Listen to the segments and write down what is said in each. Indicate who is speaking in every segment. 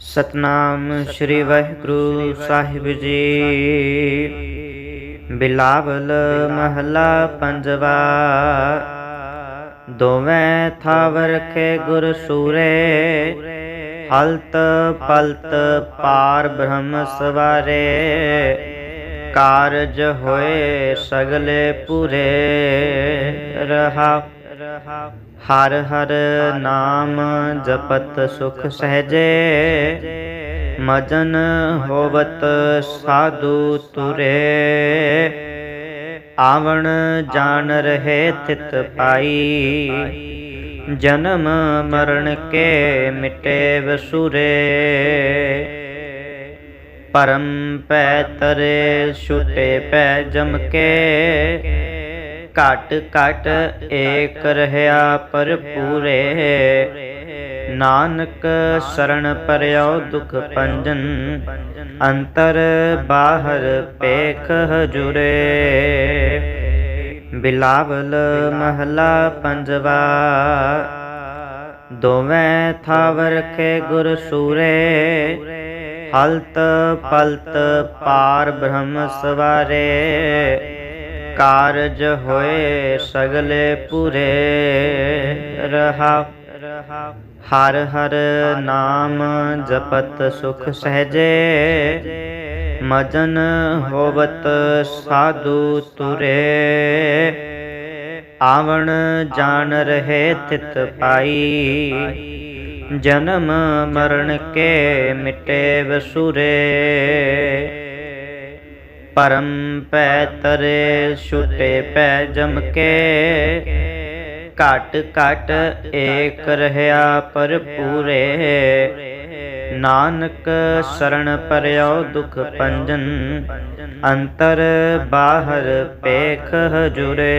Speaker 1: ਸਤਨਾਮ ਸ੍ਰੀ ਵਾਹਿਗੁਰੂ ਸਾਹਿਬ ਜੀ। ਬਿਲਾਵਲ ਮਹਲਾ ਪੰਜਵਾ। ਦੋਵੇਂ ਥਾਵ ਰਖੇ ਗੁਰ ਸੂਰੇ। ਹਲਤ ਪਲਤ ਪਾਰ ਬ੍ਰਹਮ ਸਵਾਰੇ। ਕਾਰਜ ਹੋਏ ਸਗਲੇ ਪੂਰੇ। ਰਹਾ ਹਰ ਹਰ ਨਾਮ ਜਪਤ ਸੁਖ ਸਹਜੇ, ਮਜਨ ਹੋਵਤ ਸਾਧੂ ਤੁਰੇ। ਆਵਣ ਜਾਣ ਰਹੇ ਤਿਤ ਪਾਈ, ਜਨਮ ਮਰਨ ਕੇ ਮਿਟੇ ਵਸੁਰੇ। ਪਰਮ ਪੈ ਤਰੇ ਛੁਟੇ ਪੈ ਜਮ ਕੇ ਘਟ ਘਟ ਏਕ ਰਹਾ ਪਰ ਪੂਰੇ ਨਾਨਕ ਸਰਣ ਪਰਿਓ ਦੁਖ ਪੰਜਨ ਅੰਤਰ ਬਾਹਰ ਪੇਖ ਹਜੁਰੇ। ਬਿਲਾਵਲ ਮਹਲਾ ਪੰਜਵਾ, ਦੋਵੇਂ ਥਾਵ ਰਖੇ ਗੁਰ ਸੂਰੇ। ਹਲਤ ਪਲਤ ਪਾਰ ਬ੍ਰਹਮ ਸਵਾਰੇ। ਕਾਰਜ ਹੋਏ ਸਗਲੇ ਪੂਰੇ ਰਹਾ। ਹਰ ਹਰ ਨਾਮ ਜਪਤ ਸੁਖ ਸਹਜੇ। ਮਜਨ ਹੋਵਤ ਸਾਧੂ ਤੁਰੇ। ਆਵਣ ਜਾਣ ਰਹੇ ਤਿਤ ਪਾਈ। ਜਨਮ ਮਰਨ ਕੇ ਮਿਟੇ ਵਸੁਰੇ। ਪਰਮ ਪੈ ਤਰੇ ਛੁਟੇ ਪੈ ਜਮ ਕੇ। ਘਟ ਘਟ ਏਕ ਰਹਾ ਪਰ ਪੂਰੇ ਨਾਨਕ ਸਰਣ ਪਰਿਓ ਦੁਖ ਪੰਜਨ। ਅੰਤਰ ਬਾਹਰ ਪੇਖ ਹਜੁਰੇ।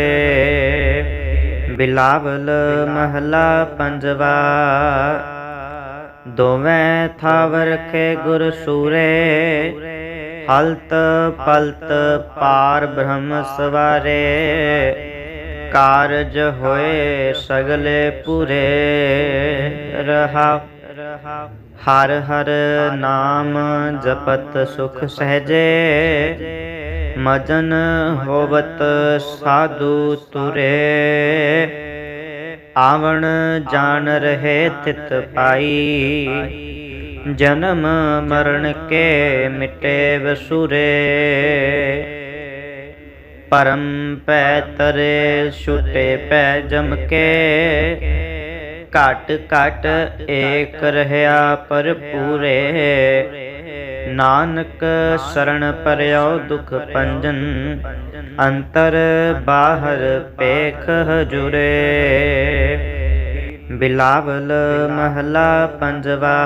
Speaker 1: ਬਿਲਾਵਲ ਮਹਲਾ ਪੰਜਵਾ। ਦੋਵੇਂ ਥਾਵ ਰਖੇ ਗੁਰ ਸੂਰੇ। ਹਲਤ ਪਲਤ ਪਾਰ ਬ੍ਰਹਮ ਸਵਾਰੇ, ਕਾਰਜ ਹੋਏ ਸਗਲੇ ਪੁਰੇ। ਰਹਾ, ਹਰ ਹਰ ਨਾਮ ਜਪਤ ਸੁਖ ਸਹਜੇ। ਮਜਨ ਹੋਵਤ ਸਾਧੂ ਤੁਰੇ। ਆਵਣ ਜਾਣ ਰਹੇ ਤਿਤ ਪਾਈ। ਜਨਮ ਮਰਨ ਕੇ ਮਿਟੇ ਵਸੁਰੇ। ਪਰਮ ਪੈ ਤਰੇ ਛੁਟੇ ਪੈ ਜਮ ਕੇ ਘਟ ਘਟ ਏਕ ਰਹਾ ਪਰ ਪੂਰੇ ਨਾਨਕ ਸਰਣ ਪਰਿਓ ਦੁਖ ਪੰਜਨ। ਅੰਤਰ ਬਾਹਰ ਪੇਖ ਹਜੁਰੇ। ਬਿਲਾਵਲ ਮਹਲਾ ਪੰਜਵਾ।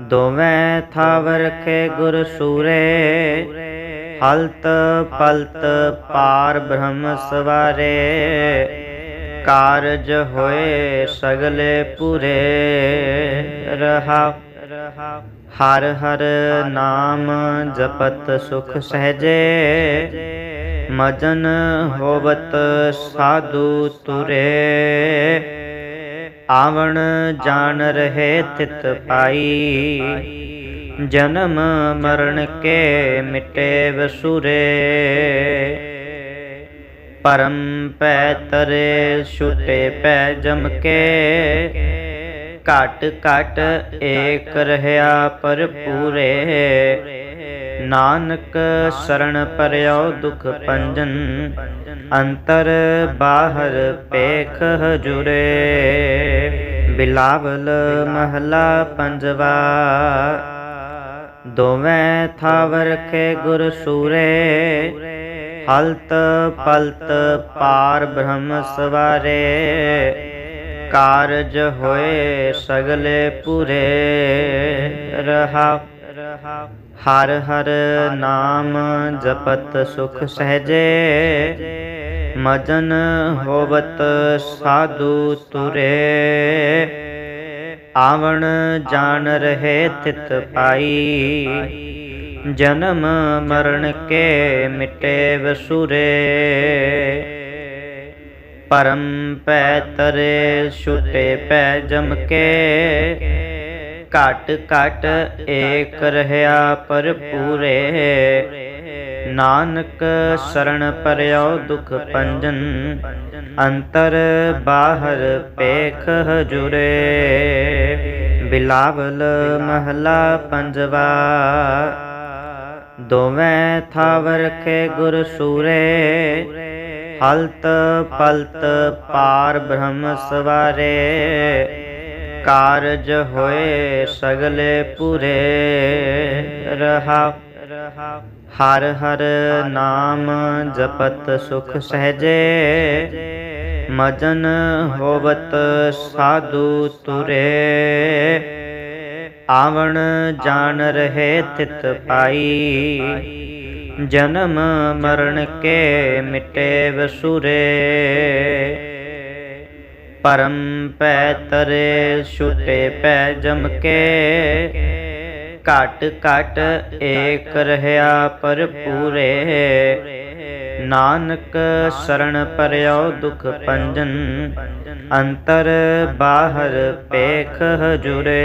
Speaker 1: ਦੋਵੇਂ ਥਾਵ ਰਖੇ ਗੁਰ ਸੂਰੇ। ਹਲਤ ਪਲਤ ਪਾਰ ਬ੍ਰਹਮ ਸਵਾਰੇ। ਕਾਰਜ ਹੋਏ ਸਗਲੇ ਪੂਰੇ। ਰਹਾ, ਹਰ ਹਰ ਨਾਮ ਜਪਤ ਸੁਖ ਸਹਜੇ। ਮਜਨ ਹੋਵਤ ਸਾਧੂ ਤੁਰੇ। ਆਵਣ ਜਾਣ ਰਹੇ ਤਿਤ ਪਾਈ। ਜਨਮ ਮਰਨ ਕੇ ਮਿਟੇ ਵਸੁਰੇ। ਪਰਮ ਪੈ ਤਰੇ ਛੁਟੇ ਪੈ ਜਮ ਕੇ ਘਟ ਘਟ ਏਕ ਰਹਾ ਪਰ ਪੂਰੇ। ਨਾਨਕ ਸਰਣ ਪਰਿਓ ਦੁਖ ਪੰਜਨ, ਅੰਤਰ ਬਾਹਰ ਪੇਖ ਹਜੁਰੇ। ਬਿਲਾਵਲ ਮਹਲਾ ਪੰਜਵਾ, ਦੋਵੇਂ ਥਾਵ ਰਖੇ ਗੁਰ ਸੂਰੇ। ਹਲਤ ਪਲਤ ਪਾਰ ਬ੍ਰਹਮ ਸਵਾਰੇ, ਕਾਰਜ ਹੋਏ ਸਗਲੇ ਪੂਰੇ। ਰਹਾ ਹਰ ਹਰ ਨਾਮ ਜਪਤ ਸੁਖ ਸਹਜੇ। ਮਜਨ ਹੋਵਤ ਸਾਧੂ ਤੁਰੇ। ਆਵਣ ਜਾਣ ਰਹੇ ਤਿਤ ਪਾਈ। ਜਨਮ ਮਰਨ ਕੇ ਮਿਟੇ ਵਸੁਰੇ। ਪਰਮ ਪੈ ਤਰੇ ਛੁਟੇ ਪੈ ਜਮ ਕੇ। ਘਟ ਘਟ ਏਕ ਰਹਾ ਪਰ ਪੂਰੇ ਨਾਨਕ ਸਰਣ ਪਰਿਓ ਦੁਖ ਪੰਜਨ ਅੰਤਰ ਬਾਹਰ ਪੇਖ ਹਜੁਰੇ। ਬਿਲਾਵਲ ਮਹਲਾ ਪੰਜਵਾ, ਦੋਵੇਂ ਥਾਵ ਰਖੇ ਗੁਰ ਸੂਰੇ। ਹਲਤ ਪਲਤ ਪਾਰ ਬ੍ਰਹਮ ਸਵਾਰੇ। ਕਾਰਜ ਹੋਏ ਸਗਲੇ ਪੂਰੇ ਰਹਾ। ਹਰ ਹਰ ਨਾਮ ਜਪਤ ਸੁਖ ਸਹਜੇ। ਮਜਨ ਹੋਵਤ ਸਾਧੂ ਤੁਰੇ। ਆਵਣ ਜਾਣ ਰਹੇ ਤਿਤ ਪਾਈ। ਜਨਮ ਮਰਨ ਕੇ ਮਿਟੇ ਵਸੁਰੇ। ਪਰਮ ਪੈ ਤਰੇ ਛੁਟੇ ਪੈ ਜਮ ਕੇ। ਘਟ ਘਟ ਏਕ ਰਹਾ ਪਰ ਪੂਰੇ ਨਾਨਕ ਸਰਣ ਪਰਿਓ ਦੁਖ ਪੰਜਨ। ਅੰਤਰ ਬਾਹਰ ਪੇਖ ਹਜੁਰੇ।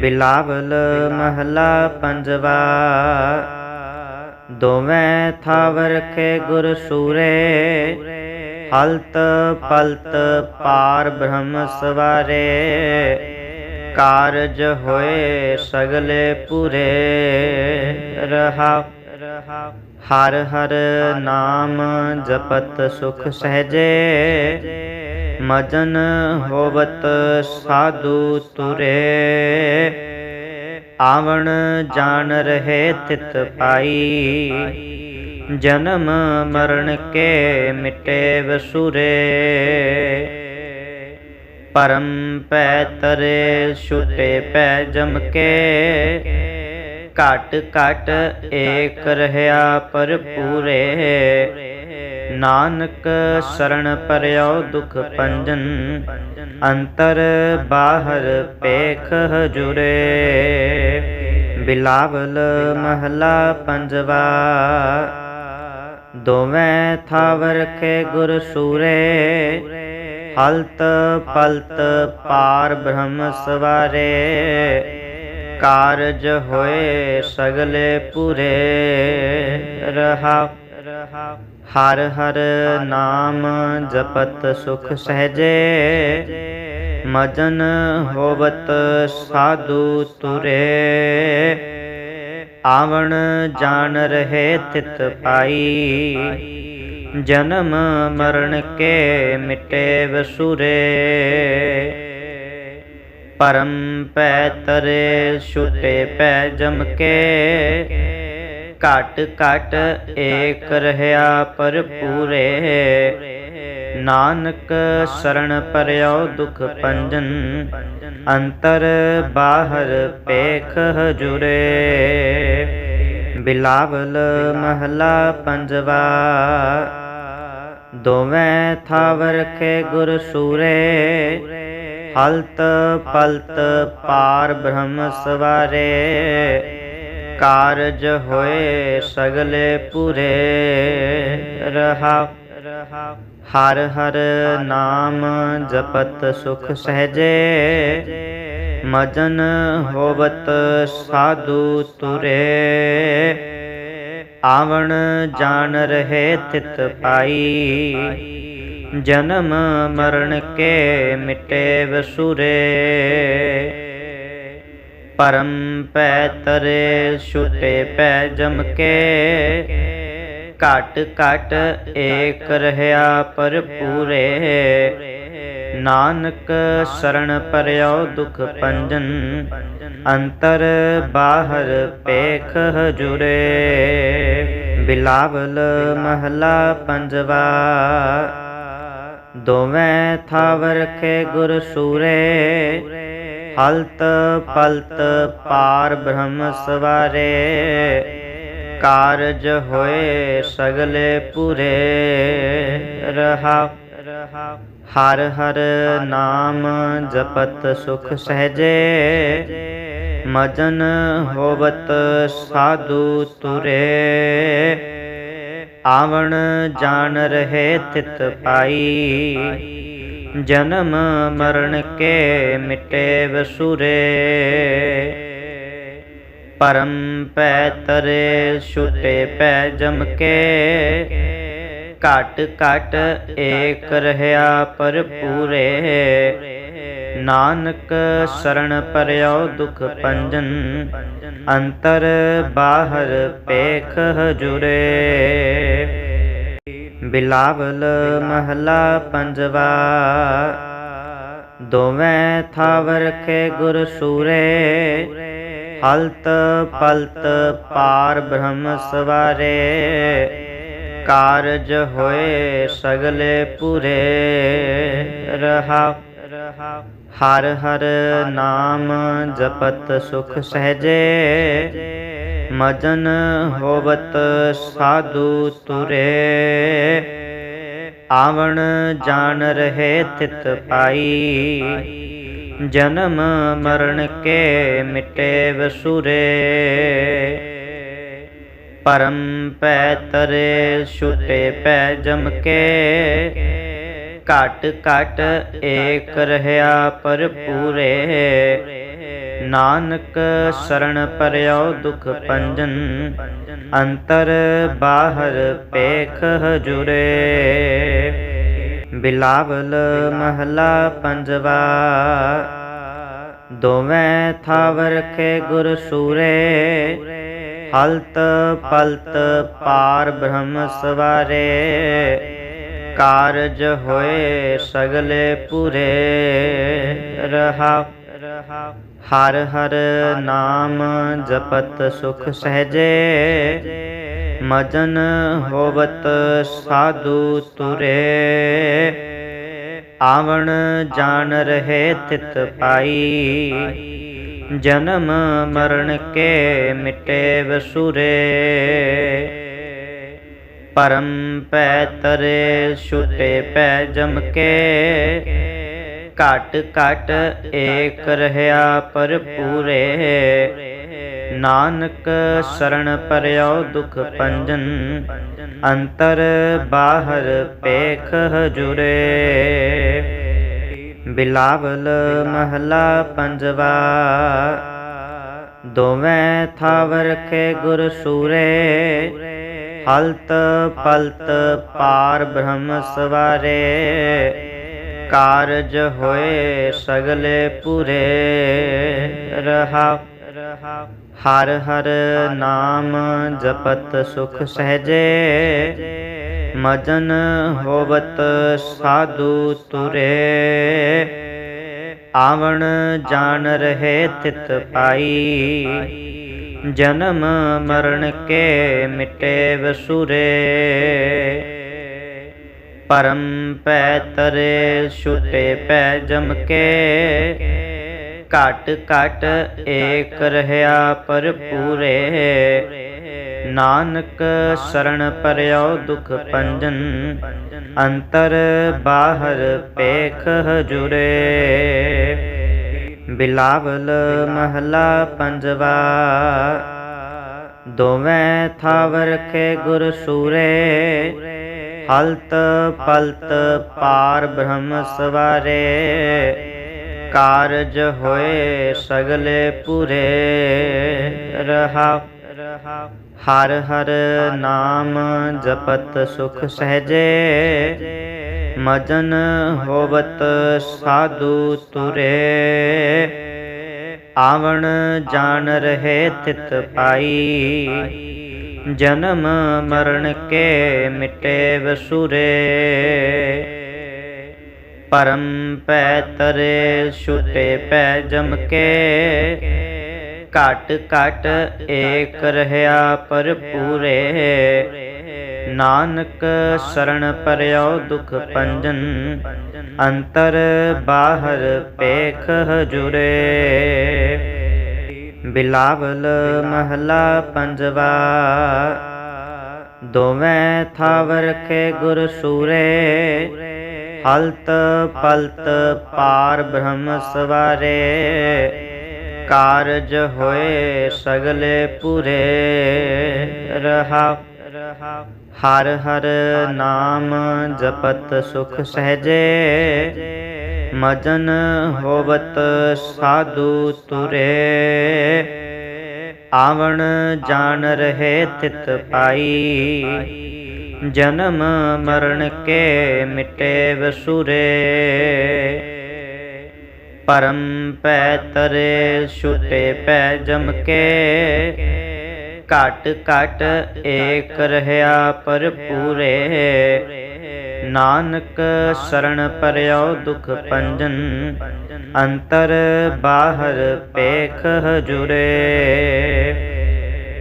Speaker 1: ਬਿਲਾਵਲ ਮਹਲਾ ਪੰਜਵਾ। ਦੋਵੇਂ ਥਾਵ ਰਖੇ ਗੁਰ ਸੂਰੇ। ਹਲਤ ਪਲਤ ਪਾਰ ਬ੍ਰਹਮ ਸਵਾਰੇ, ਕਾਰਜ ਹੋਏ ਸਗਲੇ ਪੂਰੇ, ਰਹਾ। ਹਰ ਹਰ ਨਾਮ ਜਪਤ ਸੁਖ ਸਹਜੇ, ਮਜਨ ਹੋਵਤ ਸਾਧੂ ਤੁਰੇ। ਆਵਣ ਜਾਣ ਰਹੇ ਤਿਤ ਪਾਈ ਜਨਮ ਮਰਨ ਕੇ ਮਿਟੇ ਵਸੁਰੇ। ਪਰਮ ਪੈ ਤਰੇ ਛੁਟੇ ਪੈ ਜਮ ਕੇ। ਘਟ ਘਟ ਏਕ ਰਹਾ ਪਰ ਪੂਰੇ ਨਾਨਕ ਸਰਣ ਪਰਿਓ ਦੁਖ ਪੰਜਨ। ਅੰਤਰ ਬਾਹਰ ਪੇਖ ਹਜੁਰੇ। ਬਿਲਾਵਲ ਮਹਲਾ ਪੰਜਵਾ। ਦੋਵੇਂ ਥਾਵ ਰਖੇ ਗੁਰ ਸੂਰੇ। ਹਲਤ ਪਲਤ ਪਾਰ ਬ੍ਰਹਮ ਸਵਾਰੇ। ਕਾਰਜ ਹੋਏ ਸਗਲੇ ਪੂਰੇ। ਰਹਾ, ਹਰ ਹਰ ਨਾਮ ਜਪਤ ਸੁਖ ਸਹਜੇ। ਮਜਨ ਹੋਵਤ ਸਾਧੂ ਤੁਰੇ। ਆਵਣ ਜਾਣ ਰਹੇ ਤਿਤ ਪਾਈ। ਜਨਮ ਮਰਨ ਕੇ ਮਿਟੇ ਵਸੁਰੇ। ਪਰਮ ਪੈ ਤਰੇ ਛੁਟੇ ਪੈ ਜਮ ਕੇ। ਘਟ ਘਟ ਏਕ ਰਹਾ ਪਰ ਪੂਰੇ। ਨਾਨਕ ਸਰਣ ਪਰਿਓ ਦੁਖ ਪੰਜਨ, ਅੰਤਰ ਬਾਹਰ ਪੇਖ ਹਜੁਰੇ। ਬਿਲਾਵਲ ਮਹਲਾ ਪੰਜਵਾ, ਦੋਵੇਂ ਥਾਵ ਰਖੇ ਗੁਰ ਸੂਰੇ। ਹਲਤ ਪਲਤ ਪਾਰ ਬ੍ਰਹਮ ਸਵਾਰੇ, ਕਾਰਜ ਹੋਏ ਸਗਲੇ ਪੂਰੇ। ਰਹਾ ਹਰ ਹਰ ਨਾਮ ਜਪਤ ਸੁਖ ਸਹਜੇ। ਮਜਨ ਹੋਵਤ ਸਾਧੂ ਤੁਰੇ। ਆਵਣ ਜਾਣ ਰਹੇ ਤਿਤ ਪਾਈ। ਜਨਮ ਮਰਨ ਕੇ ਮਿਟੇ ਵਸੁਰੇ। ਪਰਮ ਪੈ ਤਰੇ ਛੁਟੇ ਪੈ ਜਮ ਕੇ। ਘਟ ਘਟ ਏਕ ਰਹਾ ਪਰ ਪੂਰੇ ਨਾਨਕ ਸਰਣ ਪਰਿਓ ਦੁਖ ਪੰਜਨ ਅੰਤਰ ਬਾਹਰ ਪੇਖ ਹਜੁਰੇ। ਬਿਲਾਵਲ ਮਹਲਾ ਪੰਜਵਾ, ਦੋਵੇਂ ਥਾਵ ਰਖੇ ਗੁਰ ਸੂਰੇ। ਹਲਤ ਪਲਤ ਪਾਰ ਬ੍ਰਹਮ ਸਵਾਰੇ। ਕਾਰਜ ਹੋਏ ਸਗਲੇ ਪੂਰੇ ਰਹਾ। ਹਰ ਹਰ ਨਾਮ ਜਪਤ ਸੁਖ ਸਹਜੇ। ਮਜਨ ਹੋਵਤ ਸਾਧੂ ਤੁਰੇ। ਆਵਣ ਜਾਣ ਰਹੇ ਤਿਤ ਪਾਈ। ਜਨਮ ਮਰਨ ਕੇ ਮਿਟੇ ਵਸੁਰੇ। ਪਰਮ ਪੈ ਤਰੇ ਛੁਟੇ ਪੈ ਜਮ ਕੇ। ਘਟ ਘਟ ਏਕ ਰਹਾ ਪਰ ਪੂਰੇ ਨਾਨਕ ਸਰਣ ਪਰਿਓ ਦੁਖ ਪੰਜਨ। ਅੰਤਰ ਬਾਹਰ ਪੇਖ ਹਜੁਰੇ। ਬਿਲਾਵਲ ਮਹਲਾ ਪੰਜਵਾ। ਦੋਵੇਂ ਥਾਵ ਰਖੇ ਗੁਰ ਸੂਰੇ। ਹਲਤ ਪਲਤ ਪਾਰ ਬ੍ਰਹਮ ਸਵਾਰੇ, ਕਾਰਜ ਹੋਏ ਸਗਲੇ ਪੂਰੇ, ਰਹਾ। ਹਰ ਹਰ ਨਾਮ ਜਪਤ ਸੁਖ ਸਹਜੇ, ਮਜਨ ਹੋਵਤ ਸਾਧੂ ਤੁਰੇ। ਆਵਣ ਜਾਣ ਰਹੇ ਤਿਤ ਪਾਈ ਜਨਮ ਮਰਨ ਕੇ ਮਿਟੇ ਵਸੁਰੇ। ਪਰਮ ਪੈ ਤਰੇ ਛੁਟੇ ਪੈ ਜਮ ਕੇ। ਘਟ ਘਟ ਏਕ ਰਹਾ ਪਰ ਪੂਰੇ ਨਾਨਕ ਸਰਣ ਪਰਿਓ ਦੁਖ ਪੰਜਨ। ਅੰਤਰ ਬਾਹਰ ਪੇਖ ਹਜੁਰੇ। ਬਿਲਾਵਲ ਮਹਲਾ ਪੰਜਵਾ। ਦੋਵੇਂ ਥਾਵ ਰਖੇ ਗੁਰ ਸੂਰੇ। ਹਲਤ ਪਲਤ ਪਾਰ ਬ੍ਰਹਮ ਸਵਾਰੇ। ਕਾਰਜ ਹੋਏ ਸਗਲੇ ਪੂਰੇ। ਰਹਾ। ਹਰ ਹਰ ਨਾਮ ਜਪਤ ਸੁਖ ਸਹਜੇ। ਮਜਨ ਹੋਵਤ ਸਾਧੂ ਤੁਰੇ। ਆਵਣ ਜਾਣ ਰਹੇ ਤਿਤ ਪਾਈ। ਜਨਮ ਮਰਨ ਕੇ ਮਿਟੇ ਵਸੁਰੇ। ਪਰਮ ਪੈ ਤਰੇ ਛੁਟੇ ਪੈ ਜਮ ਕੇ। ਘਟ ਘਟ ਏਕ ਰਹਾ ਪਰ ਪੂਰੇ। ਨਾਨਕ ਸਰਣ ਪਰਿਓ ਦੁਖ ਪੰਜਨ, ਅੰਤਰ ਬਾਹਰ ਪੇਖ ਹਜੁਰੇ। ਬਿਲਾਵਲ ਮਹਲਾ ਪੰਜਵਾ, ਦੋਵੇਂ ਥਾਵ ਰਖੇ ਗੁਰ ਸੂਰੇ। ਹਲਤ ਪਲਤ ਪਾਰ ਬ੍ਰਹਮ ਸਵਾਰੇ, ਕਾਰਜ ਹੋਏ ਸਗਲੇ ਪੂਰੇ। ਰਹਾ ਹਰ ਹਰ ਨਾਮ ਜਪਤ ਸੁਖ ਸਹਜੇ। ਮਜਨ ਹੋਵਤ ਸਾਧੂ ਤੁਰੇ। ਆਵਣ ਜਾਣ ਰਹੇ ਤਿਤ ਪਾਈ। ਜਨਮ ਮਰਨ ਕੇ ਮਿਟੇ ਵਸੁਰੇ। ਪਰਮ ਪੈ ਤਰੇ ਛੁਟੇ ਪੈ ਜਮ ਕੇ। ਘਟ ਘਟ ਏਕ ਰਹਾ ਪਰ ਪੂਰੇ ਨਾਨਕ ਸਰਣ ਪਰਿਓ ਦੁਖ ਪੰਜਨ ਅੰਤਰ ਬਾਹਰ ਪੇਖ ਹਜੁਰੇ। ਬਿਲਾਵਲ ਮਹਲਾ ਪੰਜਵਾ, ਦੋਵੇਂ ਥਾਵ ਰਖੇ ਗੁਰ ਸੂਰੇ। ਹਲਤ ਪਲਤ ਪਾਰ ਬ੍ਰਹਮ ਸਵਾਰੇ। ਕਾਰਜ ਹੋਏ ਸਗਲੇ ਪੂਰੇ ਰਹਾ। ਹਰ ਹਰ ਨਾਮ ਜਪਤ ਸੁਖ ਸਹਜੇ। ਮਜਨ ਹੋਵਤ ਸਾਧੂ ਤੁਰੇ। ਆਵਣ ਜਾਣ ਰਹੇ ਤਿਤ ਪਾਈ। ਜਨਮ ਮਰਨ ਕੇ ਮਿਟੇ ਵਸੁਰੇ। ਪਰਮ ਪੈ ਤਰੇ ਛੁਟੇ ਪੈ ਜਮ ਕੇ। ਘਟ ਘਟ ਏਕ ਰਹਾ ਪਰ ਪੂਰੇ ਨਾਨਕ ਸਰਣ ਪਰਿਓ ਦੁਖ ਪੰਜਨ। ਅੰਤਰ ਬਾਹਰ ਪੇਖ ਹਜੁਰੇ। ਬਿਲਾਵਲ ਮਹਲਾ ਪੰਜਵਾ। ਦੋਵੇਂ ਥਾਵ ਰਖੇ ਗੁਰ ਸੂਰੇ। ਹਲਤ ਪਲਤ ਪਾਰ ਬ੍ਰਹਮ ਸਵਾਰੇ, ਕਾਰਜ ਹੋਏ ਸਗਲੇ ਪੂਰੇ। ਰਹਾ, ਹਰ ਹਰ ਨਾਮ ਜਪਤ ਸੁਖ ਸਹਜੇ। ਮਜਨ ਹੋਵਤ ਸਾਧੂ ਤੁਰੇ। ਆਵਣ ਜਾਣ ਰਹੇ ਤਿਤ ਪਾਈ। ਜਨਮ ਮਰਨ ਕੇ ਮਿਟੇ ਵਸੁਰੇ। ਪਰਮ ਪੈ ਤਰੇ ਛੁਟੇ ਪੈ ਜਮ ਕੇ। ਘਟ ਘਟ ਏਕ ਰਹਿਆ ਪਰ ਪੂਰੇ ਨਾਨਕ ਸਰਣ ਪਰਿਓ ਦੁਖ ਪੰਜਨ। ਅੰਤਰ ਬਾਹਰ ਪੇਖ ਹਜੁਰੇ।